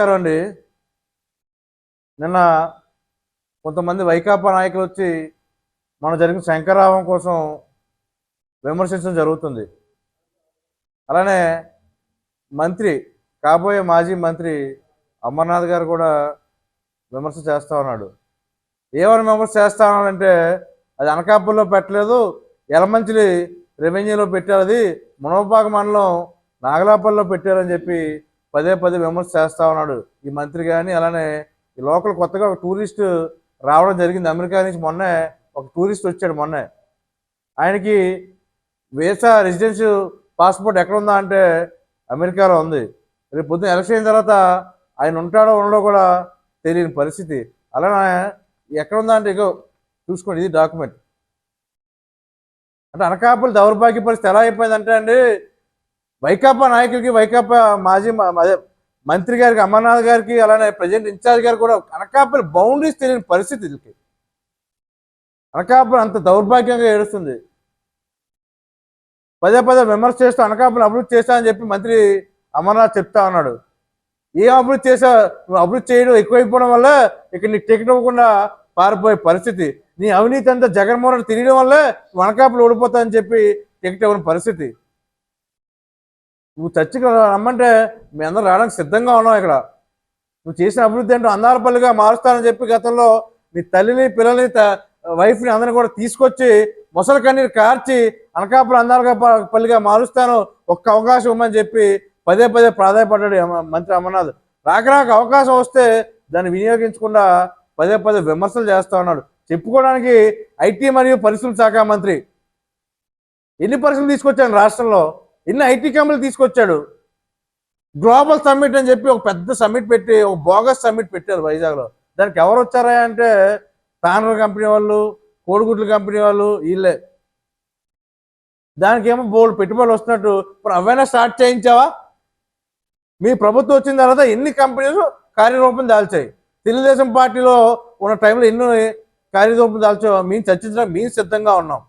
నమస్కారం అండి. నిన్న కొంతమంది వైకాపా నాయకులు వచ్చి మనం జరిగిన శంకరావం కోసం విమర్శించడం జరుగుతుంది. అలానే మంత్రి కాబోయే మాజీ మంత్రి అమర్నాథ్ గారు కూడా విమర్శ చేస్తా ఉన్నాడు. ఏమైనా విమర్శ చేస్తా ఉన్నాడంటే అది అనకాపల్లిలో పెట్టలేదు ఎలమంచిలి రెవెన్యూలో పెట్టారు అది మునవపాక మండలం నాగలాపల్లిలో పెట్టారని చెప్పి పదే పదే విమర్శ చేస్తూ ఉన్నాడు. ఈ మంత్రి కానీ అలానే ఈ లోకల్ కొత్తగా ఒక టూరిస్ట్ రావడం జరిగింది. అమెరికా నుంచి మొన్నే ఒక టూరిస్ట్ వచ్చాడు మొన్నే. ఆయనకి వీసా రెసిడెన్స్ పాస్పోర్ట్ ఎక్కడ ఉందా అంటే అమెరికాలో ఉంది. రేపు పొద్దున్న ఎలక్షన్ అయిన తర్వాత ఆయన ఉంటాడో ఉండడో కూడా తెలియని పరిస్థితి. అలానే ఎక్కడ ఉందా అంటే ఇగో చూసుకోండి ఇది డాక్యుమెంట్. అంటే అనకాపల్లి దౌర్భాగ్య పరిస్థితి ఎలా అయిపోయిందంటే అండి వైకాపా నాయకులకి వైకాపా మాజీ మంత్రి గారికి అమర్నాథ్ గారికి అలానే ప్రజెంట్ ఇన్ఛార్జ్ గారు కూడా అనకాపల్లి బౌండరీస్ తెలియని పరిస్థితి వీళ్ళకి. అనకాపల్లి అంత దౌర్భాగ్యంగా ఏడుస్తుంది. పదే పదే విమర్శ చేస్తూ అనకాపల్లి అభివృద్ధి చేస్తా అని చెప్పి మంత్రి అమర్నాథ్ చెప్తా ఉన్నాడు. ఏం అభివృద్ధి చేసా నువ్వు అభివృద్ధి చేయడం ఎక్కువైపోవడం వల్ల ఇక్కడ నీకు టికెట్ ఇవ్వకుండా పారిపోయే పరిస్థితి. నీ అవినీతి అంతా జగన్మోహన్ రెడ్డి తిరగడం వల్ల నువ్వు ఓడిపోతా అని చెప్పి టికెట్ ఇవ్వని పరిస్థితి. నువ్వు చర్చికి రమ్మంటే మీ అందరూ రావడానికి సిద్ధంగా ఉన్నావు ఇక్కడ. నువ్వు చేసిన అభివృద్ధి ఏంటో అందారపల్లిగా మారుస్తానని చెప్పి గతంలో నీ తల్లిని పిల్లల్ని వైఫ్ని అందరిని కూడా తీసుకొచ్చి మొసలి కన్నీరు కార్చి అనకాపురం అందాలుగా పల్లిగా మారుస్తాను ఒక్క అవకాశం ఇవ్వమని చెప్పి పదే పదే ప్రాధాయపడ్డాడు మంత్రి అమర్నాథ్. రాకరాక అవకాశం వస్తే దాన్ని వినియోగించకుండా పదే పదే విమర్శలు చేస్తా ఉన్నాడు. చెప్పుకోవడానికి ఐటీ మరియు పరిశ్రమ శాఖ మంత్రి. ఎన్ని పరిశ్రమలు తీసుకొచ్చాను రాష్ట్రంలో? ఎన్ని ఐటీ కంపెనీలు తీసుకొచ్చాడు. గ్లోబల్ సమ్మిట్ అని చెప్పి ఒక పెద్ద సమ్మిట్ పెట్టి ఒక బోగస్ సమ్మిట్ పెట్టారు వైజాగ్లో. దానికి ఎవరు వచ్చారా అంటే తానర్ కంపెనీ వాళ్ళు కోడిగుడ్ల కంపెనీ వాళ్ళు వీళ్ళే. దానికి ఏమో బోల్డ్ పెట్టుబడులు వస్తున్నట్టు. ఇప్పుడు అవైనా స్టార్ట్ చేయించావా? మీ ప్రభుత్వం వచ్చిన తర్వాత ఎన్ని కంపెనీలు కార్యరూపం దాల్చాయి? తెలుగుదేశం పార్టీలో ఉన్న టైంలో ఎన్నో కార్యరూపం దాల్చావా? మేము చర్చించడానికి మేము సిద్ధంగా ఉన్నాం.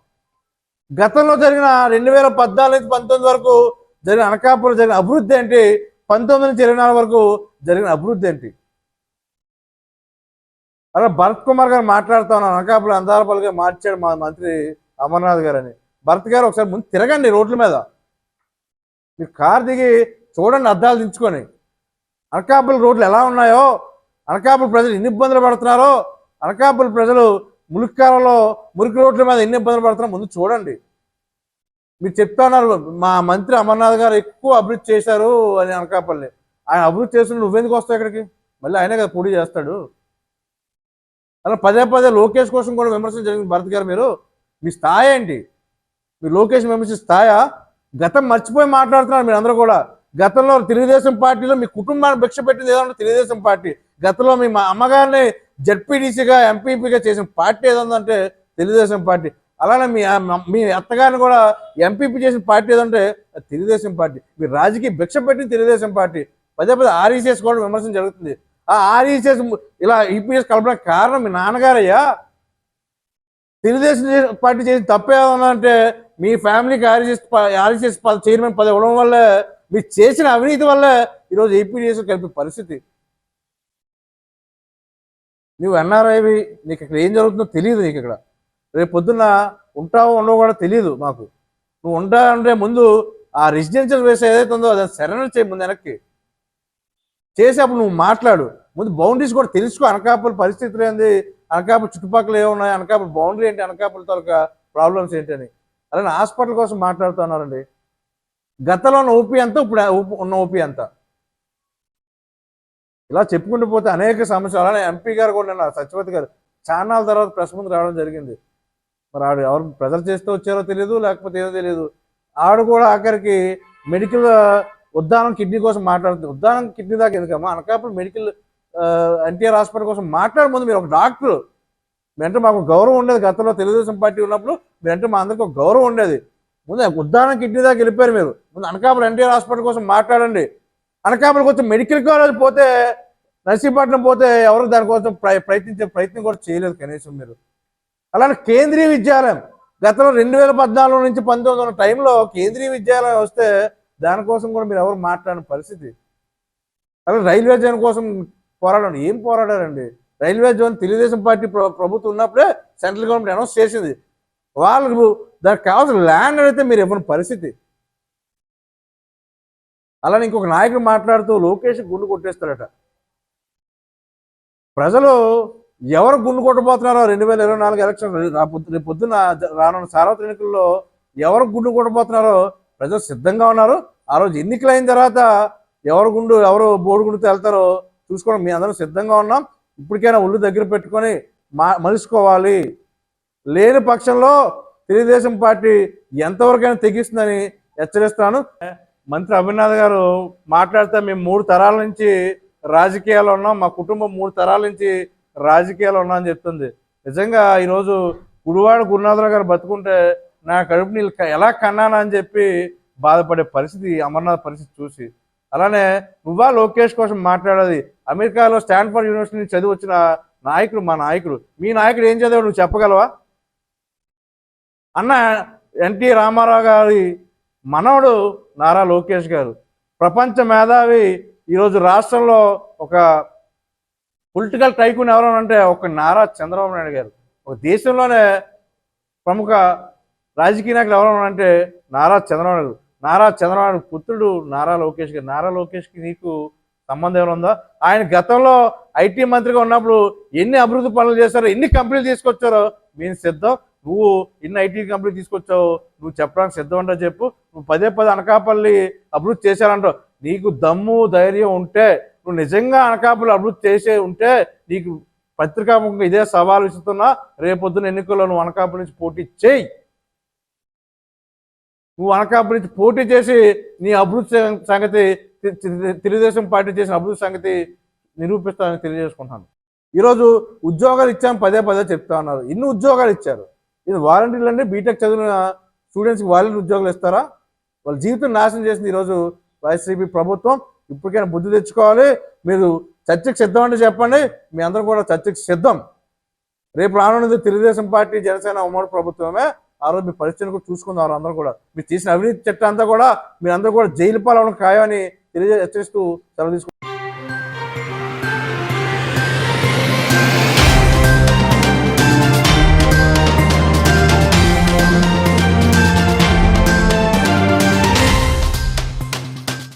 గతంలో జరిగిన రెండు వేల పద్నాలుగు నుంచి పంతొమ్మిది వరకు జరిగిన అనకాపురం జరిగిన అభివృద్ధి ఏంటి? పంతొమ్మిది నుంచి ఇరవై నాలుగు వరకు జరిగిన అభివృద్ధి ఏంటి? అలా భరత్ కుమార్ గారు మాట్లాడుతా ఉన్నాను అనకాపురం అందాలపల్లిగా మార్చాడు మా మంత్రి అమర్నాథ్ గారు అని. భరత్ గారు ఒకసారి ముందు తిరగండి రోడ్ల మీద. మీరు కార్ దిగి చూడండి అద్దాలు దించుకొని. అనకాపల్లి రోడ్లు ఎలా ఉన్నాయో అనకాపల్లి ప్రజలు ఎన్ని ఇబ్బందులు పడుతున్నారో అనకాపల్లి ప్రజలు ములిక్కాలలో మురికి రోడ్ల మీద ఎన్ని ఇబ్బందులు పడుతున్నారో ముందు చూడండి. మీరు చెప్తా ఉన్నారు మా మంత్రి అమర్నాథ్ గారు ఎక్కువ అభివృద్ధి చేశారు అని అనకాపల్లి. ఆయన అభివృద్ధి చేసిన నువ్వెందుకు వస్తావు ఇక్కడికి? మళ్ళీ ఆయనే కదా పొడి చేస్తాడు. అలా పదే పదే లోకేష్ కోసం కూడా విమర్శలు జరిగింది భరత్ గారు మీరు. మీ స్థాయి ఏంటి? మీరు లోకేష్ విమర్శ స్థాయా? గతం మర్చిపోయి మాట్లాడుతున్నారు మీరు అందరూ కూడా. గతంలో తెలుగుదేశం పార్టీలో మీ కుటుంబాన్ని భిక్ష పెట్టింది ఏదన్నా తెలుగుదేశం పార్టీ. గతంలో మీ మా అమ్మగారిని జడ్పీడీసీగా ఎంపీపీగా చేసిన పార్టీ ఏదంటే తెలుగుదేశం పార్టీ. అలానే మీ మీ అత్తగారిని కూడా ఎంపీపీ చేసిన పార్టీ ఏదంటే తెలుగుదేశం పార్టీ. మీరు రాజకీయ భిక్ష పెట్టిన తెలుగుదేశం పార్టీ. పదే పదే ఆర్ఈసీఎస్ కూడా విమర్శన జరుగుతుంది. ఆ ఆర్ఈసీఎస్ ఇలా ఈపీఎస్ కలపడానికి కారణం మీ నాన్నగారయ్యా? తెలుగుదేశం పార్టీ చేసిన తప్పేదంటే మీ ఫ్యామిలీకి ఆర్ఈసీఎస్ ఆర్ఈసీఎస్ చైర్మన్ పది ఇవ్వడం వల్ల మీరు చేసిన అవినీతి వల్ల ఈరోజు ఏపీడీఎస్ కలిపే పరిస్థితి. నువ్వు ఎన్ఆర్ఐవి నీకు ఇక్కడ ఏం జరుగుతుందో తెలియదు నీకు ఇక్కడ. రేపు పొద్దున్న ఉంటావో ఉండవో కూడా తెలియదు మాకు. నువ్వు ఉంటావంటే ముందు ఆ రెసిడెన్షియల్ వేస్ ఏదైతే ఉందో అది సరెండర్ చేయి ముందు వెనక్కి. చేసేప్పుడు నువ్వు మాట్లాడు. ముందు బౌండరీస్ కూడా తెలుసుకో. అనకాపల్లి పరిస్థితులు ఏంది? అనకాపల్లి చుట్టుపక్కల ఏమున్నాయి? అనకాపల్లి బౌండరీ ఏంటి? అనకాపల్లి తాలూకా ప్రాబ్లమ్స్ ఏంటి అని అలానే హాస్పిటల్ కోసం మాట్లాడుతున్నారండి. గతంలో ఉన్న ఓపీ అంతా ఇప్పుడు ఊపి- ఉన్న ఓపీ అంతా. ఇలా చెప్పుకుంటూ పోతే అనేక సమస్యలు. అలానే ఎంపీ గారు కూడా నిన్న సత్యవతి గారు చాన్నాళ్ళ తర్వాత ప్రెస్ ముందు రావడం జరిగింది. మరి ఆవిడ ఎవరు ప్రజలు చేస్తూ వచ్చారో తెలియదు లేకపోతే ఏదో తెలియదు ఆవిడ కూడా ఆఖరికి మెడికల్ ఉద్దానం కిడ్నీ కోసం మాట్లాడుతుంది. ఉద్దానం కిడ్నీ దాకా ఎందుకమ్మా? అనకాపల్లి మెడికల్ ఎన్టీఆర్ హాస్పిటల్ కోసం మాట్లాడే ముందు మీరు ఒక డాక్టర్ మీరంటే మాకు గౌరవం ఉండేది గతంలో తెలుగుదేశం పార్టీ ఉన్నప్పుడు మీరంటే మా అందరికి ఒక గౌరవం ఉండేది. ముందు ఉద్దానం కిడ్నీ దాకా వెళ్ళిపోయారు మీరు. ముందు అనకాపల్లి ఎన్టీఆర్ హాస్పిటల్ కోసం మాట్లాడండి. అనకాపల్లికి వచ్చి మెడికల్ కాలేజ్ పోతే నర్సీపట్నం పోతే ఎవరు దానికోసం ప్రయత్నించే ప్రయత్నం కూడా చేయలేదు కనీసం మీరు. అలానే కేంద్రీయ విద్యాలయం. గతంలో రెండు వేల పద్నాలుగు నుంచి పంతొమ్మిది వందల టైంలో కేంద్రీయ విద్యాలయం వస్తే దానికోసం కూడా మీరు ఎవరు మాట్లాడిన పరిస్థితి? అలాగే రైల్వే జోన్ కోసం పోరాడండి ఏం పోరాడారండి? రైల్వే జోన్ తెలుగుదేశం పార్టీ ప్ర- ప్రభుత్వం ఉన్నప్పుడే సెంట్రల్ గవర్నమెంట్ అనౌన్స్ చేసింది. వాళ్ళకు దానికి కావాల్సిన ల్యాండ్ అయితే మీరు ఇవ్వని పరిస్థితి. అలానే ఇంకొక నాయకుడు మాట్లాడుతూ లోకేష్ గుండు కొట్టేస్తాడట. ప్రజలు ఎవరు గుండు కొట్టబోతున్నారో రెండు వేల ఇరవై నాలుగు ఎలక్షన్ రేపు పొద్దున్న రానున్న సార్వత్రిక ఎన్నికల్లో ఎవరు గుండు కొట్టబోతున్నారో ప్రజలు సిద్ధంగా ఉన్నారు. ఆ రోజు ఎన్నికలు అయిన తర్వాత ఎవరు గుండు ఎవరు బోర్డు గుండుతో వెళ్తారో చూసుకోవడం మీ అందరం సిద్ధంగా ఉన్నాం. ఇప్పటికైనా ఒళ్ళు దగ్గర పెట్టుకొని మా మలుసుకోవాలి లేని పక్షంలో తెలుగుదేశం పార్టీ ఎంతవరకైనా తెగిస్తుందని హెచ్చరిస్తాను. మంత్రి అభినాథ్ గారు మాట్లాడితే మేము మూడు తరాల నుంచి రాజకీయాల్లో ఉన్నాం. మా కుటుంబం మూడు తరాల నుంచి రాజకీయాలు ఉన్నా అని చెప్తుంది. నిజంగా ఈరోజు గుడివాడ గురునాథరావు గారు బతుకుంటే నా కడుపు నీళ్ళు ఎలా కన్నానా అని చెప్పి బాధపడే పరిస్థితి అమర్నాథ్ పరిస్థితి చూసి. అలానే నువ్వా లోకేష్ కోసం మాట్లాడేది. అమెరికాలో స్టాన్ఫర్డ్ యూనివర్సిటీ నుంచి చదివి వచ్చిన నాయకుడు మా నాయకుడు. మీ నాయకుడు ఏం చదివాడు నువ్వు చెప్పగలవా? అన్న ఎన్టీ రామారావు గారి మనవడు నారా లోకేష్ గారు. ప్రపంచ మేధావి ఈరోజు రాష్ట్రంలో ఒక పొలిటికల్ టైకూన్ ఎవరైనా అంటే ఒక నారా చంద్రబాబు నాయుడు గారు. ఒక దేశంలోనే ప్రముఖ రాజకీయ నాయకులు ఎవరైనా అంటే నారా చంద్రబాబు నాయుడు నారా చంద్రబాబు నాయుడు పుత్రుడు నారా లోకేష్ గారు. నారా లోకేష్కి నీకు సంబంధం ఏమైనా ఉందా? ఆయన గతంలో ఐటీ మంత్రిగా ఉన్నప్పుడు ఎన్ని అభివృద్ధి పనులు చేశారో ఎన్ని కంపెనీలు తీసుకొచ్చారో మేము సిద్ధం. నువ్వు ఎన్ని ఐటీ కంపెనీలు తీసుకొచ్చావు నువ్వు చెప్పడానికి సిద్ధం అంటే చెప్పు. నువ్వు పదే పదే అనకాపల్లి అభివృద్ధి చేశారంటావు నీకు దమ్ము ధైర్యం ఉంటే నువ్వు నిజంగా అనకాపల్లి అభివృద్ధి చేసే ఉంటే నీకు పత్రికాముఖంగా ఇదే సవాలు ఇస్తున్నా రేపొద్దున ఎన్నికల్లో నువ్వు అనకాపల్లి నుంచి పోటీ చేయి. నువ్వు అనకాపల్లి నుంచి పోటీ చేసి నీ అభివృద్ధి సంగతి తెలుగుదేశం పార్టీ చేసిన అభివృద్ధి సంగతి నిరూపిస్తానని తెలియజేసుకుంటాను. ఈరోజు ఉద్యోగాలు ఇచ్చాము పదే పదే చెప్తా ఉన్నారు. ఇన్ని ఉద్యోగాలు ఇచ్చారు? ఇది వాలంటీర్లు అంటే బీటెక్ చదివిన స్టూడెంట్స్కి వాలంటీర్ ఉద్యోగాలు ఇస్తారా? వాళ్ళ జీవితం నాశనం చేసింది ఈరోజు వైసీపీ ప్రభుత్వం. ఇప్పటికైనా బుద్ధి తెచ్చుకోవాలి. మీరు చర్చకు సిద్ధం అంటే చెప్పండి. మీ అందరం కూడా చర్చకు సిద్ధం. రేపు రానున్నది తెలుగుదేశం పార్టీ జనసేన ఉమ్మడి ప్రభుత్వమే. ఆ రోజు మీ పరిస్థితిని కూడా చూసుకుందాం అందరూ కూడా. మీరు చేసిన అవినీతి చట్టం అంతా కూడా మీరందరూ కూడా జైలు పాలవడం ఖాయమని తెలియజే హెచ్చరిస్తూ సెలవు